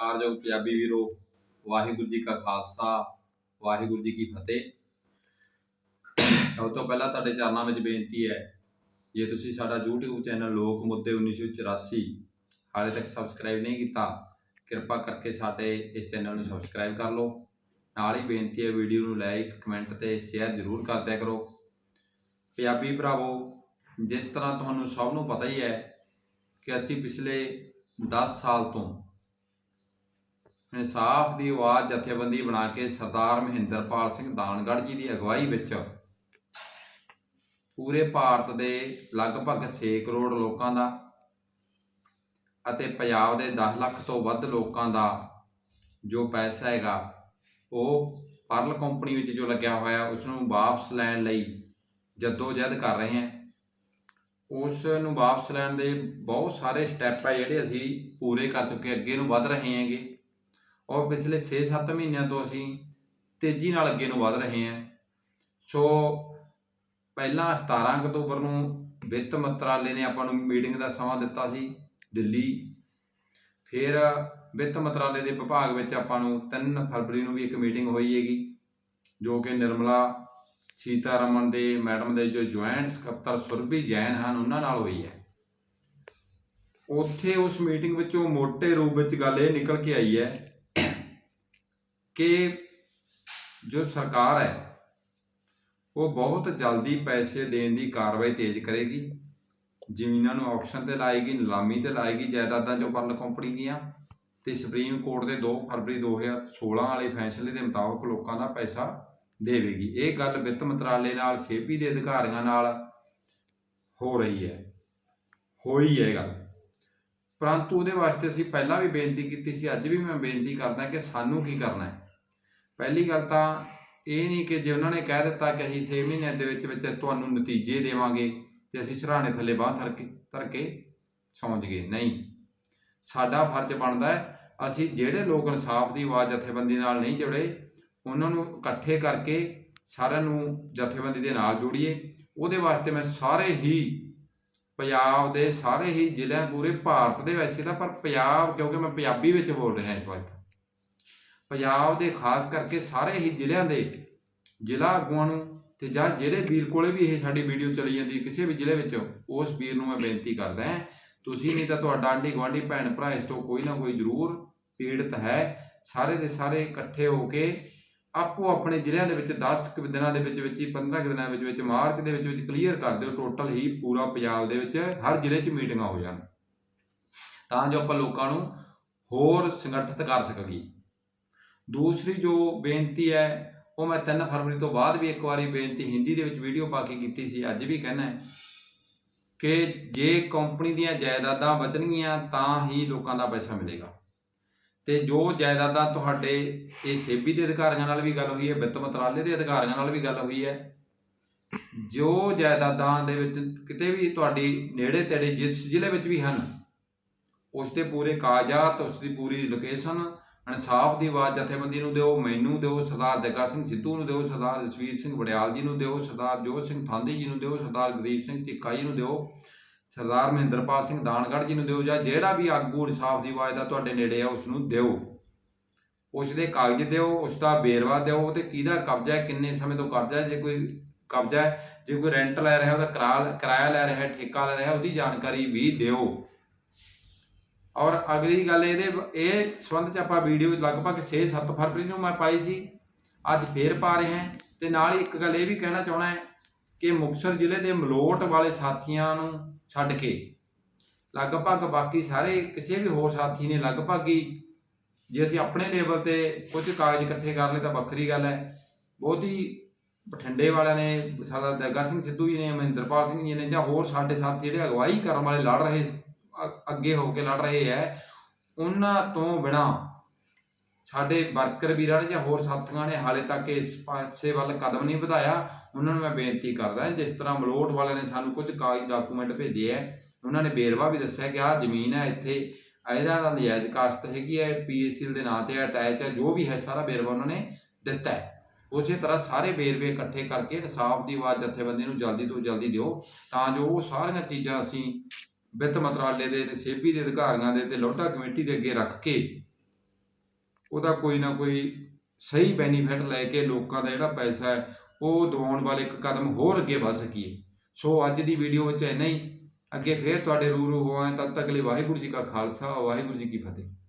ਸਤਿਕਾਰਯੋਗ ਪੰਜਾਬੀ ਵੀਰੋ, ਵਾਹਿਗੁਰੂ ਜੀ ਕਾ ਖਾਲਸਾ, ਵਾਹਿਗੁਰੂ ਜੀ ਕੀ ਫਤਿਹ। ਸਭ ਤੋਂ ਪਹਿਲਾਂ ਤੁਹਾਡੇ ਚਰਨਾਂ ਵਿੱਚ ਬੇਨਤੀ ਹੈ, ਜੇ ਤੁਸੀਂ ਸਾਡਾ YouTube ਚੈਨਲ ਲੋਕ ਮੁੱਦੇ 1984 ਹਾਲੇ ਤੱਕ ਸਬਸਕ੍ਰਾਈਬ ਨਹੀਂ ਕੀਤਾ, ਕਿਰਪਾ ਕਰਕੇ ਸਾਡੇ ਇਸ ਚੈਨਲ ਨੂੰ ਸਬਸਕ੍ਰਾਈਬ ਕਰ ਲਓ। ਨਾਲ ਹੀ ਬੇਨਤੀ ਹੈ, ਵੀਡੀਓ ਨੂੰ ਲਾਈਕ ਕਮੈਂਟ ਤੇ ਸ਼ੇਅਰ ਜ਼ਰੂਰ ਕਰ ਦਿਆ ਕਰੋ। ਪੰਜਾਬੀ ਭਰਾਵੋ, ਜਿਸ ਤਰ੍ਹਾਂ ਤੁਹਾਨੂੰ ਸਭ ਨੂੰ ਪਤਾ ਹੀ ਹੈ ਕਿ ਅਸੀਂ ਪਿਛਲੇ 10 ਸਾਲ ਤੋਂ ਇਨਸਾਫ ਦੀ ਆਵਾਜ਼ ਜਥੇਬੰਦੀ ਬਣਾ ਕੇ ਸਰਦਾਰ ਮਹਿੰਦਰਪਾਲ ਸਿੰਘ ਦਾਨਗੜ੍ਹ ਜੀ ਦੀ ਅਗਵਾਈ ਵਿੱਚ ਪੂਰੇ ਭਾਰਤ ਦੇ ਲਗਭਗ 6 ਕਰੋੜ ਲੋਕਾਂ ਦਾ ਅਤੇ ਪੰਜਾਬ ਦੇ 10 ਲੱਖ ਤੋਂ ਵੱਧ ਲੋਕਾਂ ਦਾ ਜੋ ਪੈਸਾ ਹੈਗਾ, ਉਹ ਪਰਲ ਕੰਪਨੀ ਵਿੱਚ ਜੋ ਲੱਗਿਆ ਹੋਇਆ ਉਸ ਨੂੰ ਵਾਪਸ ਲੈਣ ਲਈ ਜਦੋਜਹਿਦ ਕਰ ਰਹੇ ਹਾਂ। ਉਸ ਨੂੰ ਵਾਪਸ ਲੈਣ ਦੇ ਬਹੁਤ ਸਾਰੇ ਸਟੈਪ ਹੈ ਜਿਹੜੇ ਅਸੀਂ ਪੂਰੇ ਕਰ ਚੁੱਕੇ ਅੱਗੇ ਨੂੰ ਵਧ ਰਹੇ ਹਾਂਗੇ। ਔਰ ਪਿਛਲੇ 6-7 ਮਹੀਨਿਆਂ ਤੋਂ ਅਸੀਂ ਤੇਜ਼ੀ ਨਾਲ ਅੱਗੇ ਨੂੰ ਵਧ ਰਹੇ ਹਾਂ। ਸੋ ਪਹਿਲਾਂ 17 ਅਕਤੂਬਰ ਨੂੰ ਵਿੱਤ ਮੰਤਰਾਲੇ ਨੇ ਆਪਾਂ ਨੂੰ ਮੀਟਿੰਗ ਦਾ ਸਮਾਂ ਦਿੱਤਾ ਸੀ ਦਿੱਲੀ। ਫਿਰ ਵਿੱਤ ਮੰਤਰਾਲੇ ਦੇ ਵਿਭਾਗ ਵਿੱਚ ਆਪਾਂ ਨੂੰ 3 ਫਰਵਰੀ ਨੂੰ ਵੀ ਇੱਕ ਮੀਟਿੰਗ ਹੋਈ ਹੈਗੀ, ਜੋ ਕਿ ਨਿਰਮਲਾ ਸੀਤਾਰਮਨ ਦੇ ਮੈਡਮ ਦੇ ਜੋ ਜੁਆਇੰਟ ਸਕੱਤਰ ਸੁਰਭੀ ਜੈਨ ਹਨ, ਉਹਨਾਂ ਨਾਲ ਹੋਈ ਹੈ। ਉੱਥੇ ਉਸ ਮੀਟਿੰਗ ਵਿੱਚੋਂ ਮੋٹے ਰੂਪ ਵਿੱਚ ਗੱਲ ਇਹ ਨਿਕਲ ਕੇ ਆਈ ਹੈ ਕਿ ਜੋ ਸਰਕਾਰ ਹੈ, ਉਹ ਬਹੁਤ ਜਲਦੀ ਪੈਸੇ ਦੇਣ ਦੀ ਕਾਰਵਾਈ ਤੇਜ਼ ਕਰੇਗੀ। ਜ਼ਮੀਨਾਂ ਨੂੰ ਆਕਸ਼ਨ ਤੇ ਲਾਏਗੀ, ਨਿਲਾਮੀ ਤੇ ਲਾਏਗੀ, ਜਾਇਦਾਦਾਂ ਜੋ ਪਰਲ ਕੰਪਨੀ ਦੀਆਂ ਤੇ ਸੁਪਰੀਮ ਕੋਰਟ ਦੇ 2 ਫਰਵਰੀ 2016 ਵਾਲੇ ਫੈਸਲੇ ਦੇ ਮੁਤਾਬਕ ਲੋਕਾਂ ਦਾ ਪੈਸਾ ਦੇਵੇਗੀ। ਇਹ ਗੱਲ ਵਿੱਤ ਮੰਤਰਾਲੇ ਨਾਲ ਸੇਪੀ ਦੇ ਅਧਿਕਾਰੀਆਂ ਨਾਲ ਹੋ ਰਹੀ ਹੈ। ਹੋਈ ਹੈ ਇਹ ਗੱਲ। ਪਰੰਤੂ ਉਹਦੇ ਵਾਸਤੇ ਅਸੀਂ ਪਹਿਲਾਂ ਵੀ ਬੇਨਤੀ ਕੀਤੀ ਸੀ, ਅੱਜ ਵੀ ਮੈਂ ਬੇਨਤੀ ਕਰਦਾ ਕਿ ਸਾਨੂੰ ਕੀ ਕਰਨਾ ਹੈ? ਪਹਿਲੀ ਗੱਲ ਤਾਂ ਇਹ ਨਹੀਂ ਕਿ ਜੇ ਉਹਨਾਂ ਨੇ ਕਹਿ ਦਿੱਤਾ ਕਿ ਅਸੀਂ 6 ਮਹੀਨਿਆਂ ਦੇ ਵਿੱਚ ਵਿੱਚ ਤੁਹਾਨੂੰ ਨਤੀਜੇ ਦੇਵਾਂਗੇ ਤੇ ਅਸੀਂ ਸਰਾਣੇ ਥੱਲੇ ਬਾਹ ਧਰ ਕੇ ਧਰ ਕੇ ਸੌਂ ਗਏ। ਨਹੀਂ। ਸਾਡਾ ਫਰਜ਼ ਬਣਦਾ ਹੈ, ਅਸੀਂ ਜਿਹੜੇ ਲੋਕ ਇਨਸਾਫ ਦੀ ਆਵਾਜ਼ ਜਥੇਬੰਦੀ ਨਾਲ ਨਹੀਂ ਜੁੜੇ, ਉਹਨਾਂ ਨੂੰ ਇਕੱਠੇ ਕਰਕੇ ਸਾਰਿਆਂ ਨੂੰ ਜਥੇਬੰਦੀ ਦੇ ਨਾਲ ਜੋੜੀਏ। ਉਹਦੇ ਵਾਸਤੇ ਮੈਂ ਸਾਰੇ ਹੀ ਪੰਜਾਬ ਦੇ ਸਾਰੇ ਹੀ ਜ਼ਿਲ੍ਹਿਆਂ, ਪੂਰੇ ਭਾਰਤ ਦੇ ਵੈਸੇ ਤਾਂ, ਪਰ ਪੰਜਾਬ ਕਿਉਂਕਿ ਮੈਂ ਪੰਜਾਬੀ ਵਿੱਚ ਬੋਲ ਰਿਹਾ ਇਸ ਵਕਤ। ਪੰਜਾਬ ਦੇ ਖਾਸ ਕਰਕੇ ਸਾਰੇ ਹੀ ਜ਼ਿਲ੍ਹਿਆਂ ਦੇ ਜ਼ਿਲ੍ਹਾ ਆਗੂਆਂ ਨੂੰ ਤੇ ਜਾਂ ਜਿਹੜੇ ਵੀਰ ਕੋਲੇ ਵੀ ਇਹ ਸਾਡੀ ਵੀਡੀਓ ਚਲੀ ਜਾਂਦੀ ਕਿਸੇ ਵੀ ਜ਼ਿਲ੍ਹੇ ਵਿੱਚ, ਉਸ ਵੀਰ ਨੂੰ ਮੈਂ ਬੇਨਤੀ ਕਰਦਾ ਹਾਂ, ਤੁਸੀਂ ਨਹੀਂ ਤਾਂ ਤੁਹਾਡਾ ਆਂਢੀ ਗੁਆਂਢੀ, ਭੈਣ ਭਰਾ ਇਸ ਤੋਂ ਕੋਈ ਨਾ ਕੋਈ ਜ਼ਰੂਰ ਪੀੜਤ ਹੈ। ਸਾਰੇ ਦੇ ਸਾਰੇ ਇਕੱਠੇ ਹੋ ਕੇ ਆਪੋ ਆਪਣੇ ਜ਼ਿਲ੍ਹਿਆਂ ਦੇ ਵਿੱਚ 10 ਕੁ ਦਿਨਾਂ ਦੇ ਵਿੱਚ ਵਿੱਚ ਹੀ 15 ਕੁ ਦਿਨਾਂ ਵਿੱਚ ਵਿੱਚ, ਮਾਰਚ ਦੇ ਵਿੱਚ ਵਿੱਚ ਕਲੀਅਰ ਕਰ ਦਿਓ, ਟੋਟਲ ਹੀ ਪੂਰਾ ਪੰਜਾਬ ਦੇ ਵਿੱਚ ਹਰ ਜ਼ਿਲ੍ਹੇ 'ਚ ਮੀਟਿੰਗਾਂ ਹੋ ਜਾਣ। ਤਾਂ ਜੋ ਆਪਾਂ ਲੋਕਾਂ ਨੂੰ ਹੋਰ ਸੰਗਠਿਤ ਕਰ ਸਕੀਏ। ਦੂਸਰੀ ਜੋ ਬੇਨਤੀ ਹੈ, ਉਹ ਮੈਂ 3 ਫਰਵਰੀ ਤੋਂ ਬਾਅਦ ਵੀ ਇੱਕ ਵਾਰੀ ਬੇਨਤੀ ਹਿੰਦੀ ਦੇ ਵਿੱਚ ਵੀਡੀਓ ਪਾ ਕੇ ਕੀਤੀ ਸੀ, ਅੱਜ ਵੀ ਕਹਿਣਾ ਹੈ ਕਿ ਜੇ ਕੰਪਨੀ ਦੀਆਂ ਜਾਇਦਾਦਾਂ ਬਚਣਗੀਆਂ, ਤਾਂ ਹੀ ਲੋਕਾਂ ਦਾ ਪੈਸਾ ਮਿਲੇਗਾ। ਤੇ ਜੋ ਜਾਇਦਾਦਾਂ ਤੁਹਾਡੇ ਇਹ ਸੇਬੀ ਦੇ ਅਧਿਕਾਰੀਆਂ ਨਾਲ ਵੀ ਗੱਲ ਹੋਈ ਹੈ, ਵਿੱਤ ਮੰਤਰਾਲੇ ਦੇ ਅਧਿਕਾਰੀਆਂ ਨਾਲ ਵੀ ਗੱਲ ਹੋਈ ਹੈ, ਜੋ ਜਾਇਦਾਦਾਂ ਦੇ ਵਿੱਚ ਕਿਤੇ ਵੀ ਤੁਹਾਡੀ ਨੇੜੇ ਤੇੜੇ ਜਿਸ ਜ਼ਿਲ੍ਹੇ ਵਿੱਚ ਵੀ ਹਨ, ਉਸ ਦੇ ਪੂਰੇ ਕਾਗਜ਼ਾਤ, ਉਸ ਦੀ ਪੂਰੀ ਲੋਕੇਸ਼ਨ ਇਨਸਾਫ ਦੀ ਆਵਾਜ਼ ਜਥੇਬੰਦੀ ਨੂੰ ਦਿਓ, ਮੈਨੂੰ ਦਿਓ, ਸਰਦਾਰ ਜੱਗਾ ਸਿੰਘ ਸਿੱਧੂ ਨੂੰ ਦਿਓ, ਸਰਦਾਰ ਜਸਵੀਰ ਸਿੰਘ ਵੜਿਆਲ ਜੀ ਨੂੰ ਦਿਓ, ਸਰਦਾਰ ਜੋਤ ਸਿੰਘ ਥਾਂਦੀ ਜੀ ਨੂੰ ਦਿਓ, ਸਰਦਾਰ ਗਰੀਬ ਸਿੰਘ ਚਿੱਕਾ ਜੀ ਨੂੰ ਦਿਓ, ਸਰਦਾਰ ਮਹਿੰਦਰਪਾਲ ਸਿੰਘ ਦਾਨਗੜ੍ਹ ਜੀ ਨੂੰ ਦਿਓ ਜਾਂ ਜਿਹੜਾ ਵੀ ਆਗੂ ਇਨਸਾਫ ਦੀ ਆਵਾਜ਼ ਦਾ ਤੁਹਾਡੇ ਨੇੜੇ ਆ, ਉਸ ਨੂੰ ਦਿਓ। ਉਸ ਦੇ ਕਾਗਜ਼ ਦਿਓ ਉਸ ਦਾ ਵੇਰਵਾ ਦਿਓ, ਤੇ ਕਿਹਦਾ ਕਬਜ਼ਾ ਹੈ, ਕਿੰਨੇ ਸਮੇਂ ਤੋਂ ਕਬਜ਼ਾ ਹੈ, ਜੇ ਕੋਈ ਕਬਜ਼ਾ ਹੈ, ਜੇ ਕੋਈ ਰੈਂਟ ਲੈ ਰਿਹਾ, ਉਹਦਾ ਕਿਰਾਇਆ ਕਿਰਾਇਆ ਲੈ ਰਿਹਾ, ਠੇਕਾ ਲੈ ਰਿਹਾ, ਉਹਦੀ ਜਾਣਕਾਰੀ ਵੀ ਦਿਓ। ਔਰ ਅਗਲੀ ਗੱਲ ਇਹਦੇ ਇਹ ਸੰਬੰਧ ਚ ਆਪਾਂ ਵੀਡੀਓ ਲਗਭਗ 6-7 ਫਰਵਰੀ ਨੂੰ ਮੈਂ ਪਾਈ ਸੀ। ਅੱਜ ਫੇਰ ਪਾ ਰਹੇ ਹਾਂ ਤੇ ਨਾਲ ਹੀ ਇੱਕ ਗੱਲ ਇਹ ਵੀ ਕਹਿਣਾ ਚਾਹਣਾ ਹੈ ਕਿ ਮੁਕਤਸਰ ਜ਼ਿਲ੍ਹੇ ਦੇ ਮਲੋਟ ਵਾਲੇ ਸਾਥੀਆਂ ਨੂੰ ਛੱਡ ਕੇ ਲਗਭਗ ਬਾਕੀ ਸਾਰੇ ਕਿਸੇ ਵੀ ਹੋਰ ਸਾਥੀ ਨੇ ਲਗਭਗ ਹੀ, ਜੇ ਅਸੀਂ ਆਪਣੇ ਲੈਵਲ ਤੇ ਕੁਝ ਕਾਗਜ਼ ਇਕੱਠੇ ਕਰ ਲਏ ਤਾਂ ਵੱਖਰੀ ਗੱਲ ਹੈ। ਬਹੁਤ ਹੀ ਬਠਿੰਡੇ ਵਾਲਿਆਂ ਨੇ, ਸਾਡਾ ਜੱਗਾ ਸਿੰਘ ਸਿੱਧੂ ਜੀ ਨੇ, ਮਹਿੰਦਰਪਾਲ ਸਿੰਘ ਜੀ ਨੇ ਜਾਂ ਹੋਰ ਸਾਡੇ ਸਾਥੀ ਜਿਹੜੇ ਅਗਵਾਈ ਕਰਨ ਵਾਲੇ ਲੜ ਰਹੇ ਅੱਗੇ ਹੋ ਕੇ ਲੜ ਰਹੇ ਹੈ। ਉਹਨਾਂ ਤੋਂ ਬਿਨਾ ਸਾਡੇ ਵਰਕਰ ਵੀਰਾਂ ਨੇ ਜਾਂ ਹੋਰ ਸਾਥੀਆਂ ਨੇ ਹਾਲੇ ਤੱਕ ਇਸ ਪਾਸੇ ਵੱਲ ਕਦਮ ਨਹੀਂ ਵਧਾਇਆ। ਉਹਨਾਂ ਨੂੰ ਮੈਂ ਬੇਨਤੀ ਕਰਦਾ ਜਿਸ ਤਰ੍ਹਾਂ ਮਲੋਟ ਵਾਲਿਆਂ ਨੇ ਸਾਨੂੰ ਕੁਝ ਕਾਗਜ਼ ਡਾਕੂਮੈਂਟ ਭੇਜੇ ਹੈ, ਉਹਨਾਂ ਨੇ ਬੇਰਵਾ ਵੀ ਦੱਸਿਆ ਕਿ ਆਹ ਜ਼ਮੀਨ ਹੈ, ਇੱਥੇ ਇਹਦਾ ਦਾ ਨਜਾਇਜ਼ ਕਾਸ਼ਤ ਹੈਗੀ ਹੈ ਪੀਐਸਐਲ ਦੇ ਨਾਂ ਤੇ ਅਟੈਚ ਹੈ, ਜੋ ਵੀ ਹੈ ਸਾਰਾ ਬੇਰਵਾ ਉਹਨਾਂ ਨੇ ਦਿੱਤਾ ਹੈ। ਉਸੇ ਤਰ੍ਹਾਂ ਸਾਰੇ ਵੇਰਵੇ ਇਕੱਠੇ ਕਰਕੇ ਇਨਸਾਫ ਦੀ ਆਵਾਜ਼ ਜਥੇਬੰਦੀ ਨੂੰ ਜਲਦੀ ਤੋਂ ਜਲਦੀ ਦਿਓ, ਤਾਂ ਜੋ ਉਹ ਸਾਰੀਆਂ ਚੀਜ਼ਾਂ ਅਸੀਂ ਵਿੱਤ ਮੰਤਰਾਲੇ ਦੇ ਤੇ ਸੇਬੀ ਦੇ ਅਧਿਕਾਰੀਆਂ ਦੇ ਤੇ ਲੋਟਾ ਕਮੇਟੀ ਦੇ ਅੱਗੇ ਰੱਖ ਕੇ ਉਹਦਾ ਕੋਈ ਨਾ ਕੋਈ ਸਹੀ ਬੈਨੀਫਿਟ ਲੈ ਕੇ ਲੋਕਾਂ ਦਾ ਜਿਹੜਾ ਪੈਸਾ ਹੈ, ਉਹ ਦਿਵਾਉਣ ਵਾਲੇ ਇੱਕ ਕਦਮ ਹੋਰ ਅੱਗੇ ਵੱਧ ਸਕੀਏ। ਸੋ ਅੱਜ ਦੀ ਵੀਡੀਓ ਵਿੱਚ ਇੰਨਾ ਹੀ। ਅੱਗੇ ਫੇਰ ਤੁਹਾਡੇ ਰੂਰੂ ਹੋਵਾਂ ਤਦ ਤੱਕ ਲਈ ਵਾਹਿਗੁਰੂ ਜੀ ਕਾ ਖਾਲਸਾ, ਵਾਹਿਗੁਰੂ ਜੀ ਕੀ ਫਤਿਹ।